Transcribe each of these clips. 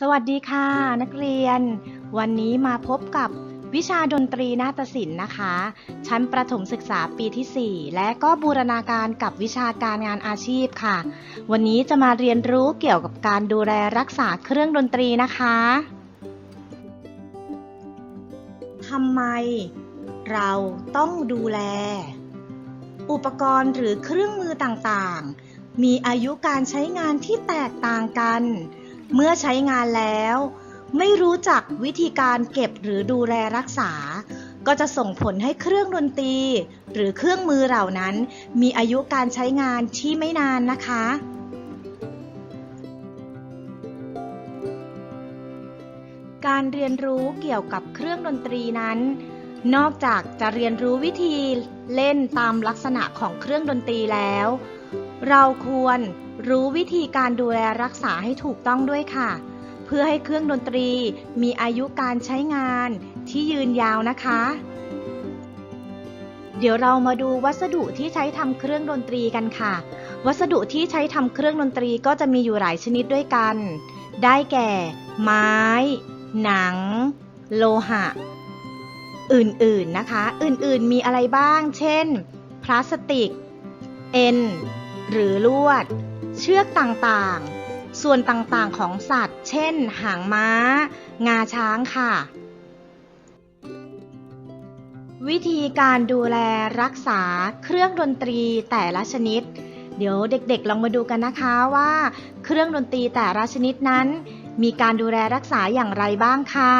สวัสดีค่ะ นักเรียน วันนี้มาพบกับวิชาดนตรีนาฏศิลป์นะคะ ชั้นประถมศึกษาปีที่ 4 และก็บูรณาการกับวิชาการงานอาชีพค่ะ วันนี้จะมาเรียนรู้เกี่ยวกับการดูแลรักษาเครื่องดนตรีนะคะทำไม เราต้องดูแล อุปกรณ์หรือเครื่องมือต่างๆ มีอายุการใช้งานที่แตกต่างกัน เมื่อใช้งานแล้ว ไม่รู้จักวิธีการเก็บหรือดูแลรักษา ก็จะส่งผลให้เครื่องดนตรี หรือเครื่องมือเหล่านั้น มีอายุการใช้งานที่ไม่นานนะคะการเรียนรู้เกี่ยวกับเครื่องดนตรีนั้น นอกจากจะเรียนรู้วิธีเล่นตามลักษณะของเครื่องดนตรีแล้ว เราควรรู้วิธีการดูแลรักษาให้ถูกต้องด้วยค่ะ เพื่อให้เครื่องดนตรีมีอายุการใช้งานที่ยืนยาวนะคะ เดี๋ยวเรามาดูวัสดุที่ใช้ทำเครื่องดนตรีกันค่ะ วัสดุที่ใช้ทำเครื่องดนตรีก็จะมีอยู่หลายชนิดด้วยกัน ได้แก่ ไม้ หนัง โลหะ อื่นๆนะคะ อื่นๆมีอะไรบ้าง เช่น พลาสติก เอ็น หรือลวด เชือกต่างๆ ส่วนต่างๆของสัตว์ เช่น หางม้า งาช้างค่ะ วิธีการดูแลรักษาเครื่องดนตรีแต่ละชนิด เดี๋ยวเด็กๆลองมาดูกันนะคะว่า เครื่องดนตรีแต่ละชนิดนั้น มีการดูแลรักษาอย่างไรบ้างค่ะ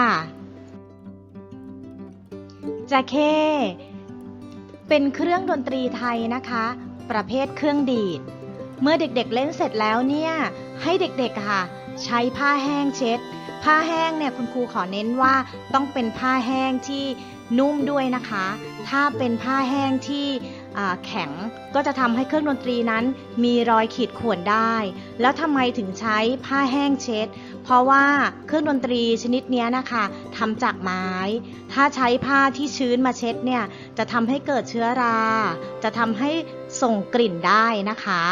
จาเคเป็นเครื่องดนตรีไทยนะคะ ประเภทเครื่องดีด เมื่อเด็กๆเล่นเสร็จแล้วเนี่ย ให้เด็กๆค่ะ ใช้ผ้าแห้งเช็ด ผ้าแห้งเนี่ยคุณครูขอเน้นว่าต้องเป็นผ้าแห้งที่นุ่มด้วยนะคะ ถ้าเป็นผ้าแห้งที่แข็งก็จะทำให้เครื่องดนตรีนั้นมีรอยขีดข่วนได้ แล้วทำไมถึงใช้ผ้าแห้งเช็ด เพราะว่าเครื่องดนตรีชนิดนี้นะคะทำจากไม้ ถ้าใช้ผ้าที่ชื้นมาเช็ดเนี่ยจะทำให้เกิดเชื้อรา จะทำให้ ส่งกลิ่นได้นะคะ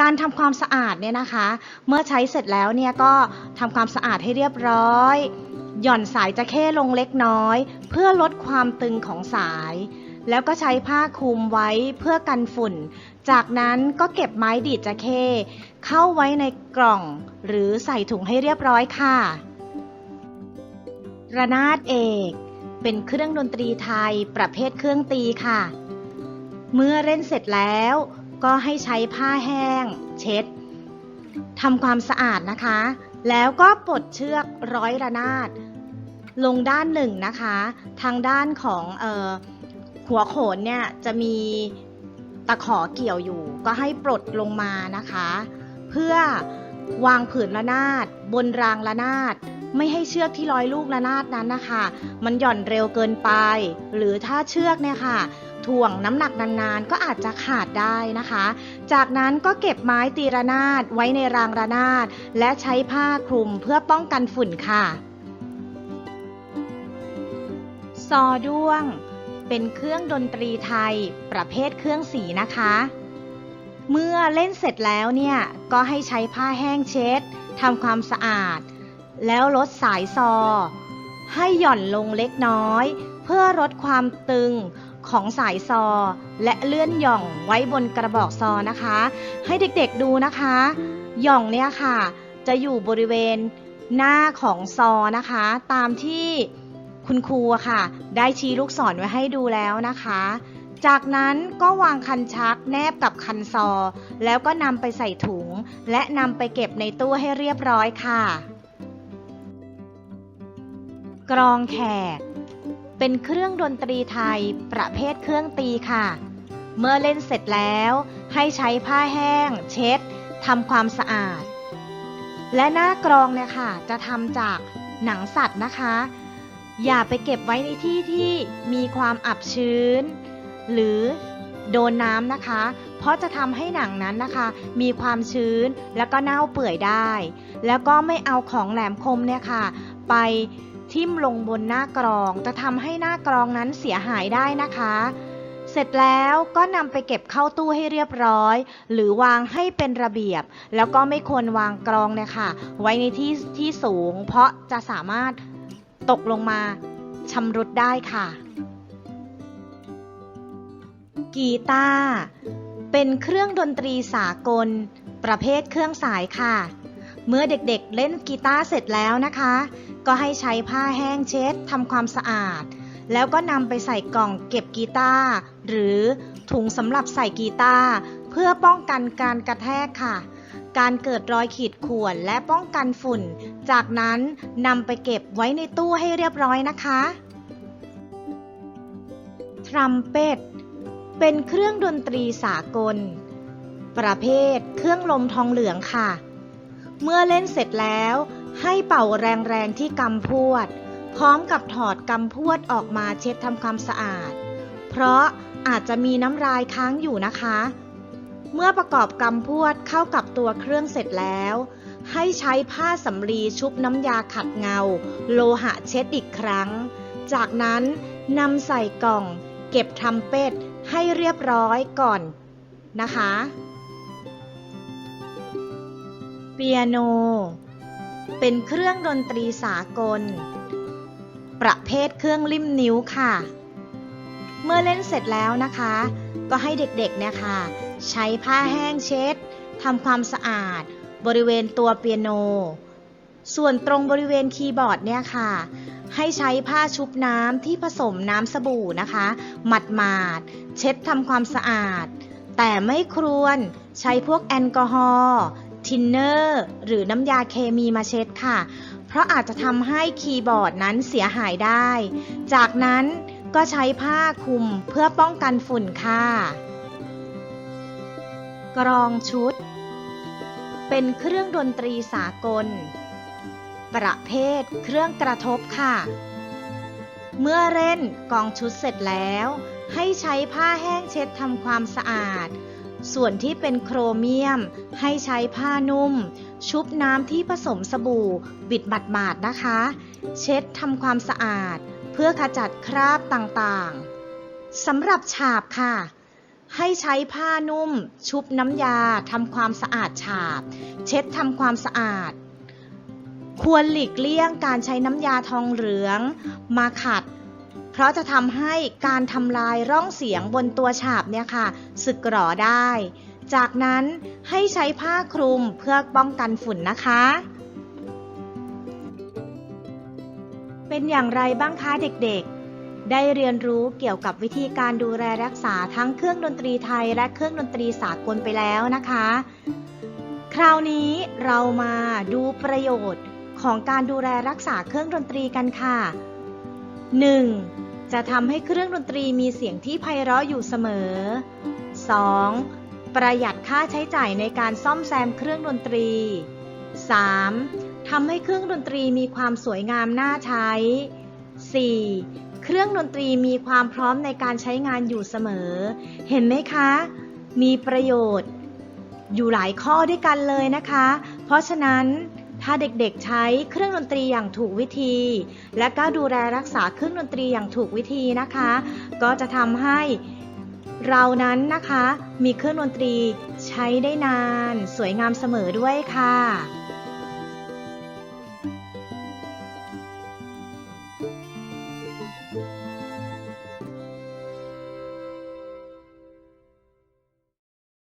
การทำความสะอาดเนี่ยนะคะ เมื่อใช้เสร็จแล้วเนี่ยก็ทำความสะอาดให้เรียบร้อย หย่อนสายจะเข้ลงเล็กน้อย เพื่อลดความตึงของสาย แล้วก็ใช้ผ้าคลุมไว้เพื่อกันฝุ่น จากนั้นก็เก็บไม้ดีดจะเข้เข้าไว้ในกล่อง หรือใส่ถุงให้เรียบร้อยค่ะ ระนาดเอกเป็นเครื่องดนตรีไทยประเภทเครื่องตีค่ะ เมื่อเล่นเสร็จแล้วก็ให้ใช้ผ้าแห้ง เช็ดทำความสะอาดนะคะ แล้วก็ปลดเชือกร้อยระนาด ลงด้านหนึ่งนะคะ ทางด้านของออหัวโขนเนี่ยจะมีตะขอเกี่ยวอยู่ ก็ให้ปลดลงมานะคะ เพื่อวางผืนระนาด บนรางระนาด ไม่ให้เชือกที่ร้อยลูกระนาดนั้นนะคะ มันหย่อนเร็วเกินไป หรือถ้าเชือกเนี่ยค่ะถ่วงน้ำหนักนานๆ ก็อาจจะขาดได้นะคะ จากนั้นก็เก็บไม้ตีระนาดไว้ในรางระนาด และใช้ผ้าคลุมเพื่อป้องกันฝุ่นค่ะ ซอด้วง เป็นเครื่องดนตรีไทย ประเภทเครื่องสีนะคะ เมื่อเล่นเสร็จแล้วเนี่ย ก็ให้ใช้ผ้าแห้งเช็ดทำความสะอาด แล้วลดสายซอ ให้หย่อนลงเล็กน้อย เพื่อลดความตึงของสายซอ และเลื่อนหย่องไว้บนกระบอกซอนะคะ ให้เด็กๆดูนะคะ หย่องเนี่ยค่ะ จะอยู่บริเวณหน้าของซอนะคะ ตามที่คุณครูค่ะ ได้ชี้ลูกศรไว้ให้ดูแล้วนะคะ จากนั้นก็วางคันชักแนบกับคันซอ แล้วก็นำไปใส่ถุง และนำไปเก็บในตู้ให้เรียบร้อยค่ะ กรองแขก เป็นเครื่องดนตรีไทยประเภทเครื่องตีค่ะ เมื่อเล่นเสร็จแล้วให้ใช้ผ้าแห้ง เช็ดทำความสะอาด และหน้ากรองเนี่ยค่ะ จะทำจากหนังสัตว์นะคะ อย่าไปเก็บไว้ในที่ที่มีความอับชื้น หรือโดนน้ำนะคะ เพราะจะทำให้หนังนั้นนะคะ มีความชื้นแล้วก็เน่าเปื่อยได้ แล้วก็ไม่เอาของแหลมคมเนี่ยค่ะ ไป ทิ่มลงบนหน้ากรอง จะทำให้หน้ากรองนั้นเสียหายได้นะคะ เสร็จแล้วก็นำไปเก็บเข้าตู้ให้เรียบร้อย หรือวางให้เป็นระเบียบ แล้วก็ไม่ควรวางกรองเนี่ยค่ะ ไว้ในที่ที่สูง เพราะจะสามารถตกลงมาชำรุดได้ค่ะ กีตาร์เป็นเครื่องดนตรีสากล ประเภทเครื่องสายค่ะ เมื่อเด็กๆเล่นกีตาร์เสร็จแล้วนะคะ ก็ให้ใช้ผ้าแห้งเช็ดทำความสะอาด แล้วก็นำไปใส่กล่องเก็บกีตาร์หรือถุงสำหรับใส่กีตาร์เพื่อป้องกันการกระแทกค่ะ การเกิดรอยขีดข่วนและป้องกันฝุ่น จากนั้นนำไปเก็บไว้ในตู้ให้เรียบร้อยนะคะทรัมเป็ตเป็นเครื่องดนตรีสากล ประเภทเครื่องลมทองเหลืองค่ะ เมื่อเล่นเสร็จแล้ว ให้เป่าแรงๆที่กำพวด พร้อมกับถอดกำพวดออกมาเช็ดทำความสะอาด เพราะอาจจะมีน้ำลายค้างอยู่นะคะ เมื่อประกอบกำพวดเข้ากับตัวเครื่องเสร็จแล้ว ให้ใช้ผ้าสำลีชุบน้ำยาขัดเงา โลหะเช็ดอีกครั้ง จากนั้นนำใส่กล่อง เก็บทำเป็ดให้เรียบร้อยก่อนนะคะ เปียโน เป็นเครื่องดนตรีสากล ประเภทเครื่องลิ่มนิ้วค่ะ เมื่อเล่นเสร็จแล้วนะคะ ก็ให้เด็กๆเนี่ยค่ะ ใช้ผ้าแห้งเช็ดทำความสะอาด บริเวณตัวเปียโน ส่วนตรงบริเวณคีย์บอร์ดเนี่ยค่ะ ให้ใช้ผ้าชุบน้ำที่ผสมน้ำสบู่นะคะ หมัดหมาดเช็ดทำความสะอาด แต่ไม่ควรใช้พวกแอลกอฮอล์ ทินเนอร์ หรือน้ำยาเคมีมาเช็ดค่ะ เพราะอาจจะทำให้คีย์บอร์ดนั้นเสียหายได้ จากนั้นก็ใช้ผ้าคลุมเพื่อป้องกันฝุ่นค่ะ กรองชุด เป็นเครื่องดนตรีสากล ประเภทเครื่องกระทบค่ะ เมื่อเล่นกองชุดเสร็จแล้ว ให้ใช้ผ้าแห้งเช็ดทำความสะอาด ส่วนที่เป็นโครเมียม ให้ใช้ผ้านุ่ม ชุบน้ำที่ผสมสบู่ บิดหมาดๆนะคะ เช็ดทำความสะอาด เพื่อขจัดคราบต่างๆสำหรับฉาบค่ะ ให้ใช้ผ้านุ่ม ชุบน้ำยาทำความสะอาดฉาบ เช็ดทำความสะอาด ควรหลีกเลี่ยงการใช้น้ำยาทองเหลือง มาขัด เพราะจะทำให้การทำลายร่องเสียงบนตัวฉาบเนี่ยค่ะสึกหรอได้ จากนั้นให้ใช้ผ้าคลุมเพื่อป้องกันฝุ่นนะคะ เป็นอย่างไรบ้างคะเด็กๆ ได้เรียนรู้เกี่ยวกับวิธีการดูแลรักษาทั้งเครื่องดนตรีไทยและเครื่องดนตรีสากลไปแล้วนะคะ คราวนี้เรามาดูประโยชน์ของการดูแลรักษาเครื่องดนตรีกันค่ะ 1. จะทำให้เครื่องดนตรีมีเสียงที่ไพเราะอยู่เสมอ 2. ประหยัดค่าใช้จ่ายในการซ่อมแซมเครื่องดนตรี 3. ทำให้เครื่องดนตรีมีความสวยงามน่าใช้ 4. เครื่องดนตรีมีความพร้อมในการใช้งานอยู่เสมอ เห็นไหมคะ มีประโยชน์ อยู่หลายข้อด้วยกันเลยนะคะ เพราะฉะนั้น ถ้าเด็กๆใช้เครื่องดนตรีอย่างถูกวิธี และก็ดูแลรักษาเครื่องดนตรีอย่างถูกวิธีนะคะ ก็จะทำให้เรานั้นนะคะมีเครื่องดนตรีใช้ได้นาน สวยงามเสมอด้วยค่ะ